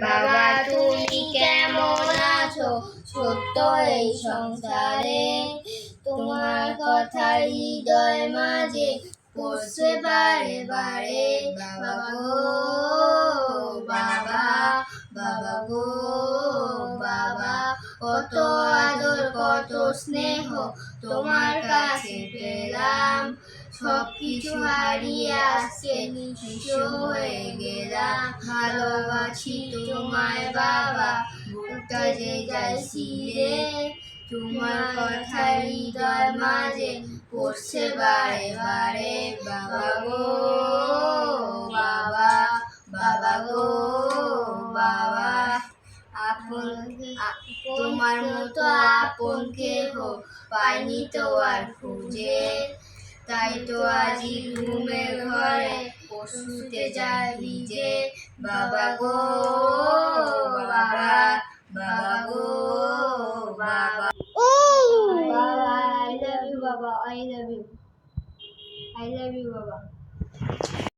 বাবা, তুমি কেমন আছো? সত্য এই সংসারে। তোমার কথা হৃদয় মাঝে পড়ছে বারে বারে। বাবা কত স্নেহ তোমার কাছে পেলাম। সব কিছু হারিয়ে আজকে নিঃস্ব হয়ে গেলাম। ভালোবাসি তোমায় বাবা বুকটা যে যাইছি রে তোমার কথা হৃদয় মাঝে পড়ছে বারে বারে। বাবা গো আপন তোমার মতো আপন কেহ পাইনি তো আর খুঁজে। তাই তো আজি ঘুমের ঘরে পশুতে যাবি যে বাবা গো বাবা বাবা গো বাবা। বাবা আই লাভ ইউ বাবা I love you I love you বাবা।